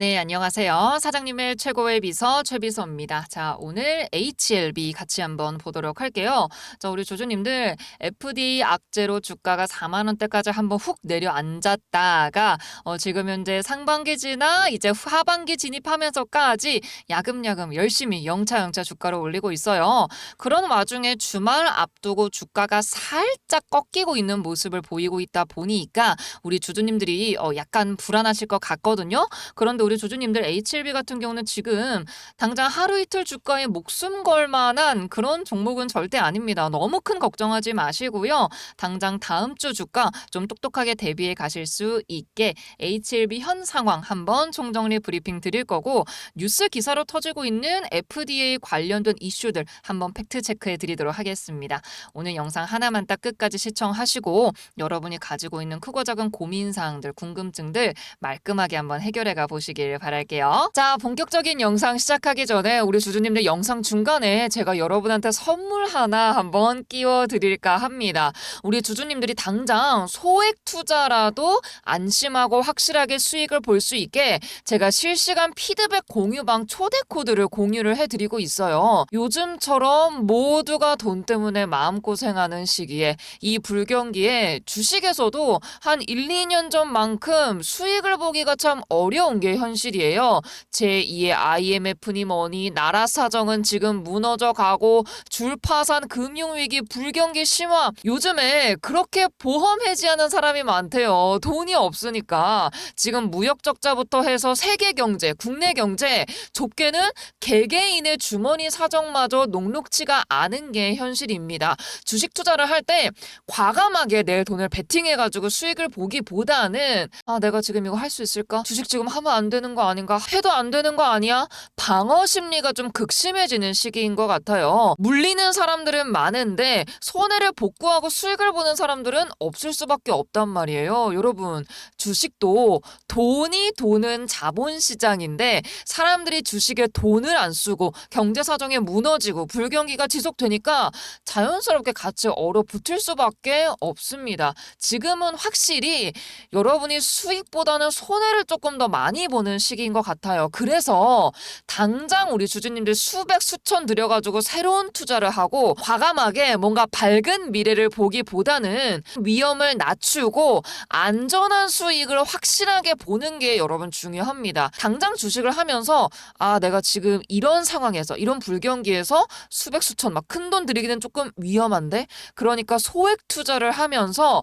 네, 안녕하세요. 사장님의 최고의 비서 최비서입니다. 자, 오늘 HLB 같이 한번 보도록 할게요. 자, 우리 조조님들 FD 악재로 주가가 4만 원대까지 한번 훅 내려앉았다가 어, 지금 현재 상반기 지나 이제 하반기 진입하면서까지 야금야금 열심히 영차영차 주가를 올리고 있어요. 그런 와중에 주말 앞두고 주가가 살짝 꺾이고 있는 모습을 보이고 있다 보니까 우리 주주님들이 어, 약간 불안하실 것 같거든요. 그런데 우리 조주님들 HLB 같은 경우는 지금 당장 하루 이틀 주가에 목숨 걸 만한 그런 종목은 절대 아닙니다. 너무 큰 걱정하지 마시고요. 당장 다음 주 주가 좀 똑똑하게 대비해 가실 수 있게 HLB 현 상황 한번 총정리 브리핑 드릴 거고 뉴스 기사로 터지고 있는 FDA 관련된 이슈들 한번 팩트 체크해 드리도록 하겠습니다. 오늘 영상 하나만 딱 끝까지 시청하시고 여러분이 가지고 있는 크고 작은 고민 사항들, 궁금증들 말끔하게 한번 해결해 가 보시 길 바랄게요. 자, 본격적인 영상 시작하기 전에 우리 주주님들 영상 중간에 제가 여러분한테 선물 하나 한번 끼워 드릴까 합니다. 우리 주주님들이 당장 소액 투자라도 안심하고 확실하게 수익을 볼 수 있게 제가 실시간 피드백 공유방 초대 코드를 공유를 해 드리고 있어요. 요즘처럼 모두가 돈 때문에 마음고생하는 시기에 이 불경기에 주식에서도 한 1, 2년 전만큼 수익을 보기가 참 어려운 게 현 실이에요. 제2의 IMF니 뭐니 나라 사정은 지금 무너져 가고 줄파산 금융위기 불경기 심화 요즘에 그렇게 보험 해지하는 사람이 많대요. 돈이 없으니까 지금 무역 적자부터 해서 세계 경제, 국내 경제 좁게는 개개인의 주머니 사정마저 녹록치가 않은 게 현실입니다. 주식 투자를 할 때 과감하게 내 돈을 베팅해가지고 수익을 보기보다는 아 내가 지금 이거 할 수 있을까? 주식 지금 하면 안 되는 거 아닌가? 해도 안 되는 거 아니야? 방어 심리가 좀 극심해지는 시기인 것 같아요. 물리는 사람들은 많은데 손해를 복구하고 수익을 보는 사람들은 없을 수밖에 없단 말이에요. 여러분 주식도 돈이 도는 자본 시장인데 사람들이 주식에 돈을 안 쓰고 경제 사정에 무너지고 불경기가 지속되니까 자연스럽게 같이 얼어붙을 수밖에 없습니다. 지금은 확실히 여러분이 수익보다는 손해를 조금 더 많이 보는 시기인 것 같아요. 그래서 당장 우리 주주님들 수백 수천 들여가지고 새로운 투자를 하고 과감하게 뭔가 밝은 미래를 보기보다는 위험을 낮추고 안전한 수익을 확실하게 보는 게 여러분 중요합니다. 당장 주식을 하면서 아 내가 지금 이런 상황에서 이런 불경기에서 수백 수천 막 큰 돈 들이기는 조금 위험한데 그러니까 소액 투자를 하면서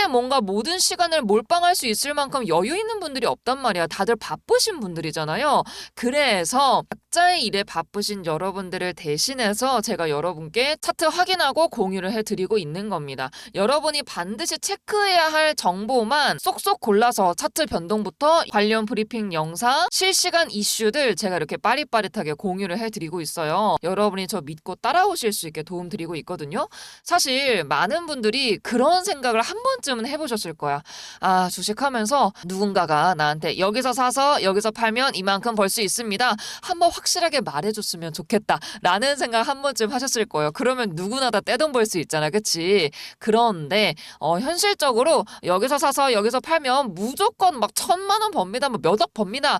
뭔가 모든 시간을 몰빵할 수 있을 만큼 여유 있는 분들이 없단 말이야. 다들 바쁘신 분들이잖아요. 그래서 각자의 일에 바쁘신 여러분들을 대신해서 제가 여러분께 차트 확인하고 공유를 해드리고 있는 겁니다. 여러분이 반드시 체크해야 할 정보만 쏙쏙 골라서 차트 변동부터 관련 브리핑 영상, 실시간 이슈들 제가 이렇게 빠릿빠릿하게 공유를 해드리고 있어요. 여러분이 저 믿고 따라오실 수 있게 도움드리고 있거든요. 사실 많은 분들이 그런 생각을 한 번쯤은 해보셨을 거야. 아, 주식하면서 누군가가 나한테 여기서 사서 여기서 팔면 이만큼 벌 수 있습니다. 한번 확 실하게 말해줬으면 좋겠다. 라는 생각 한 번쯤 하셨을 거예요. 그러면 누구나 다 떼돈 벌 수 있잖아. 그치? 그런데, 어, 현실적으로 여기서 사서 여기서 팔면 무조건 막 천만 원 법니다. 뭐 몇억 법니다.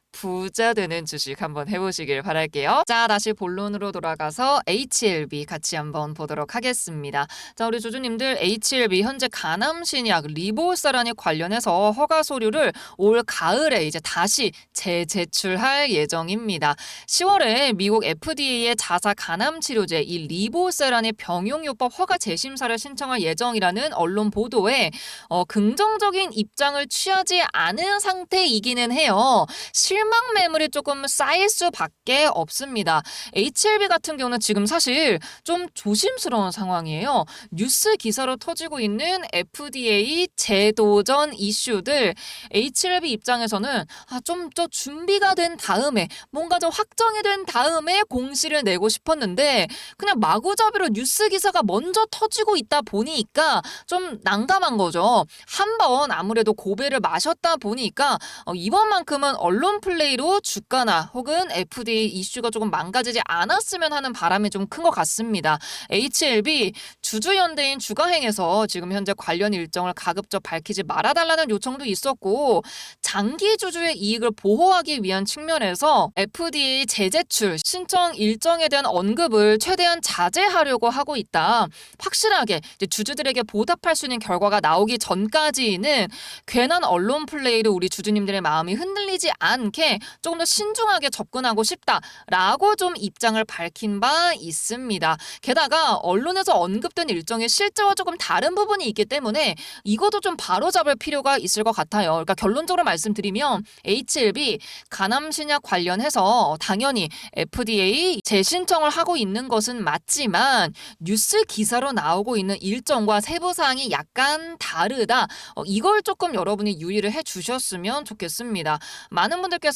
부자 되는 주식 한번 해보시길 바랄게요. 자, 다시 본론으로 돌아가서 HLB 같이 한번 보도록 하겠습니다. 자, 우리 주주님들 HLB 현재 가남신약 리보사란이 관련해서 허가 서류를 올 가을에 이제 다시 재제출할 예정입니다. 10월에 미국 FDA의 자사 간암 치료제 이 리보세란의 병용요법 허가 재심사를 신청할 예정이라는 언론 보도에 어, 긍정적인 입장을 취하지 않은 상태이기는 해요. 실망 매물이 조금 쌓일 수밖에 없습니다. HLB 같은 경우는 지금 사실 좀 조심스러운 상황이에요. 뉴스 기사로 터지고 있는 FDA 제도전 이슈들 HLB 입장에서는 아, 좀 더 준비가 된 다음에 뭔가 좀 확정이 된 다음에 공시를 내고 싶었는데 그냥 마구잡이로 뉴스 기사가 먼저 터지고 있다 보니까 좀 난감한 거죠. 한 번 아무래도 고배를 마셨다 보니까 어, 이번만큼은 언론 플 레이로 주가나 혹은 FDA 이슈가 조금 망가지지 않았으면 하는 바람이 좀 큰 것 같습니다. HLB 주주연대인 주가행에서 지금 현재 관련 일정을 가급적 밝히지 말아달라는 요청도 있었고 장기 주주의 이익을 보호하기 위한 측면에서 FDA 재제출 신청 일정에 대한 언급을 최대한 자제하려고 하고 있다. 확실하게 주주들에게 보답할 수 있는 결과가 나오기 전까지는 괜한 언론 플레이로 우리 주주님들의 마음이 흔들리지 않게 생각해 조금 더 신중하게 접근하고 싶다라고 좀 입장을 밝힌 바 있습니다. 게다가 언론에서 언급된 일정의 실제와 조금 다른 부분이 있기 때문에 이것도 좀 바로잡을 필요가 있을 것 같아요. 그러니까 결론적으로 말씀드리면 HLB 간암 신약 관련해서 당연히 FDA 재신청을 하고 있는 것은 맞지만 뉴스 기사로 나오고 있는 일정과 세부 사항이 약간 다르다. 어, 이걸 조금 여러분이 유의를 해 주셨으면 좋겠습니다. 많은 분들께서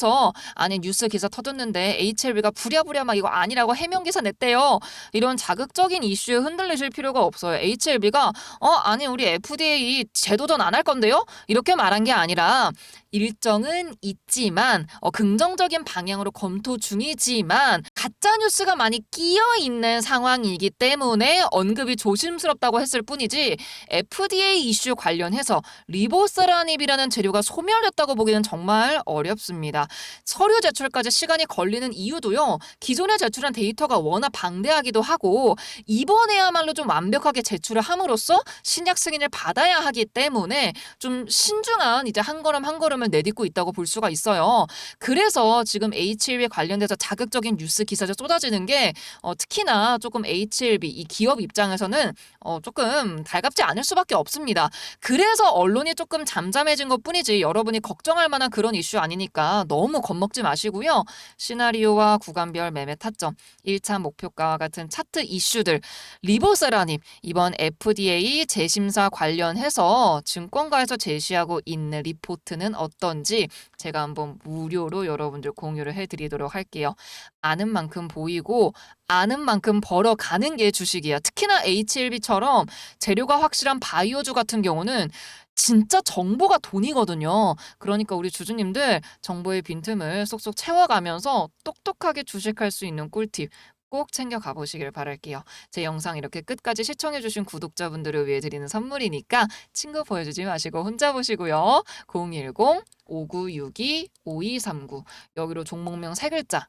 아니 뉴스 기사 터졌는데 HLB가 부랴부랴 막 이거 아니라고 해명 기사 냈대요. 이런 자극적인 이슈에 흔들리실 필요가 없어요. HLB가 어 아니 우리 FDA 재도전 안 할 건데요? 이렇게 말한 게 아니라 일정은 있지만 어, 긍정적인 방향으로 검토 중이지만 가짜 뉴스가 많이 끼어 있는 상황이기 때문에 언급이 조심스럽다고 했을 뿐이지 FDA 이슈 관련해서 리보세라닙이라는 재료가 소멸됐다고 보기는 정말 어렵습니다. 서류 제출까지 시간이 걸리는 이유도요. 기존에 제출한 데이터가 워낙 방대하기도 하고 이번에야말로 좀 완벽하게 제출을 함으로써 신약 승인을 받아야 하기 때문에 좀 신중한 이제 한 걸음 한 걸음을 내딛고 있다고 볼 수가 있어요. 그래서 지금 H1B 관련돼서 자극적인 뉴스 기사가 쏟아지는 게 어, 특히나 조금 H1B 이 기업 입장에서는 어, 조금 달갑지 않을 수밖에 없습니다. 그래서 언론이 조금 잠잠해진 것 뿐이지 여러분이 걱정할 만한 그런 이슈 아니니까 너무 겁먹지 마시고요. 시나리오와 구간별 매매 타점, 1차 목표가와 같은 차트 이슈들, 리보세라님 이번 FDA 재심사 관련해서 증권가에서 제시하고 있는 리포트는 어떤지 제가 한번 무료로 여러분들 공유를 해드리도록 할게요. 아는 만큼 보이고 아는 만큼 벌어가는 게 주식이야. 특히나 H1B처럼 재료가 확실한 바이오주 같은 경우는 진짜 정보가 돈이거든요. 그러니까 우리 주주님들 정보의 빈틈을 쏙쏙 채워가면서 똑똑하게 주식할 수 있는 꿀팁 꼭 챙겨 가 보시길 바랄게요. 제 영상 이렇게 끝까지 시청해주신 구독자분들을 위해 드리는 선물이니까 친구 보여주지 마시고 혼자 보시고요. 010-5962-5239 여기로 종목명 세 글자